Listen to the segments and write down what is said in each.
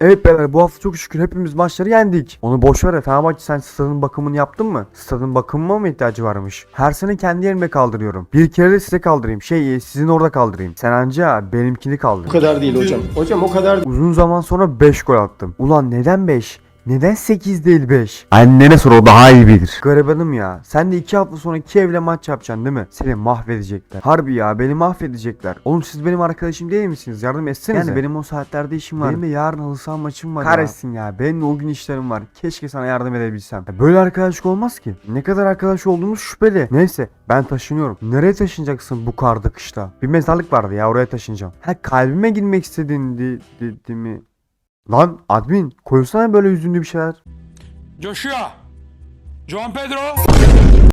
Evet beyler bu hafta çok şükür hepimiz maçları yendik. Onu boş ver Fenerbahçe sen stadın bakımını yaptın mı? Stadın bakımına mı ihtiyacı varmış? Her sene kendi yerime kaldırıyorum. Bir kere de size kaldırayım. Şey sizin orada kaldırayım. Sen anca benimkini kaldır. O kadar değil hocam. Hocam o kadar Uzun zaman sonra 5 gol attım. Ulan neden 5? Neden 8 değil 5? Annene sor o daha iyi bilir. Garibanım ya. Sen de 2 hafta sonra Kiev'le maç yapacaksın değil mi? Seni mahvedecekler. Harbi ya beni mahvedecekler. Oğlum siz benim arkadaşım değil misiniz? Yardım etsenize. Yani benim o saatlerde işim var. Benim de yarın halı saha maçım var Kahretsin ya. Benim de o gün işlerim var. Keşke sana yardım edebilsem. Ya böyle arkadaşlık olmaz ki. Ne kadar arkadaş olduğumuz şüpheli. Neyse ben taşınıyorum. Nereye taşınacaksın bu karda kışta? Bir mezarlık vardı ya oraya taşınacağım. Ha kalbime girmek istediğin di, di, di mi? Lan admin koysana böyle yüzünlü bir şeyler. Joshua. Juan Pedro.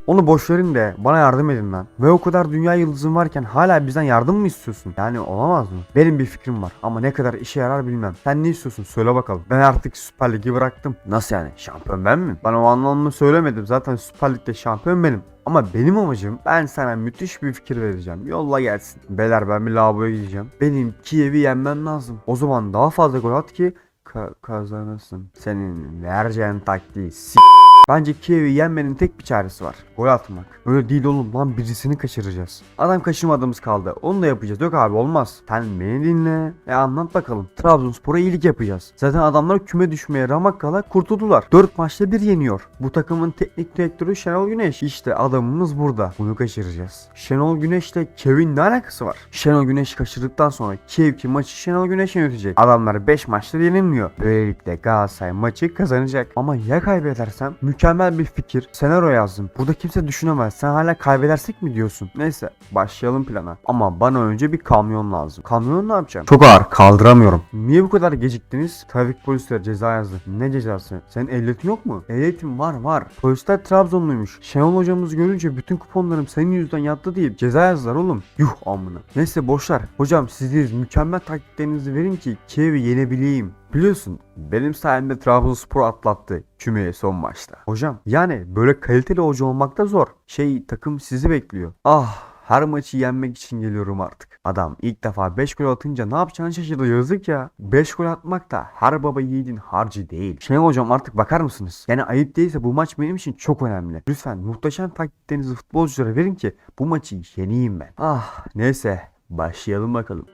Onu boş verin de bana yardım edin lan. Ve o kadar dünya yıldızın varken hala bizden yardım mı istiyorsun? Yani olamaz mı? Benim bir fikrim var ama ne kadar işe yarar bilmem. Sen ne istiyorsun söyle bakalım. Ben artık Süper Lig'i bıraktım. Nasıl yani? Şampiyon ben mi? Bana o anlamda söylemedim. Zaten Süper Lig'de şampiyon benim. Ama benim amacım ben sana müthiş bir fikir vereceğim. Yolla gelsin. Beyler ben bir lavaboya gideceğim. Benim Kiev'i yenmem lazım. O zaman daha fazla gol at ki ka- kazanırsın. Senin vereceğin taktiği s- Bence Kiev'i yenmenin tek bir çaresi var. Gol atmak. Öyle değil oğlum lan birisini kaçıracağız. Adam kaçırmadığımız kaldı. Onu da yapacağız. Yok abi olmaz. Sen beni dinle. E anlat bakalım. Trabzonspor'a iyilik yapacağız. Zaten adamlar küme düşmeye ramak kala kurtuldular. 4 maçta bir yeniyor. Bu takımın teknik direktörü Şenol Güneş. İşte adamımız burada. Bunu kaçıracağız. Şenol Güneş'le Kevin ne alakası var? Şenol Güneş kaçırdıktan sonra Kiev maçı Şenol Güneş yönetecek. Adamlar 5 maçta yenilmiyor. Böylelikle Galatasaray maçı kazanacak. Ama ya kaybedersem? Mükemmel bir fikir. Senaryo yazdım. Burada kimse düşünemez. Sen hala kaybedersek mi diyorsun? Neyse başlayalım plana. Ama bana önce bir kamyon lazım. Kamyon ne yapacağım? Çok ağır kaldıramıyorum. Niye bu kadar geciktiniz? Trafik polisleri ceza yazdı. Ne cezası? Senin ehliyetin yok mu? Ehliyetim var var. Polisler Trabzonluymuş. Şenol hocamızı görünce bütün kuponlarım senin yüzünden yattı deyip ceza yazdılar oğlum. Yuh amına. Neyse boşlar. Hocam siz mükemmel taktiklerinizi verin ki Kiev'i yenebileyim. Biliyorsun benim sayemde Trabzonspor atlattı kümeye son maçta. Hocam yani böyle kaliteli hoca olmak da zor. Şey takım sizi bekliyor. Ah her maçı yenmek için geliyorum artık. Adam ilk defa 5 gol atınca ne yapacağını şaşırdı yazık ya. 5 gol atmak da her baba yiğidin harcı değil. Şenol hocam artık bakar mısınız? Yani ayıp değilse bu maç benim için çok önemli. Lütfen muhteşem taktiklerinizi futbolculara verin ki bu maçı yeneyim ben. Ah neyse başlayalım bakalım.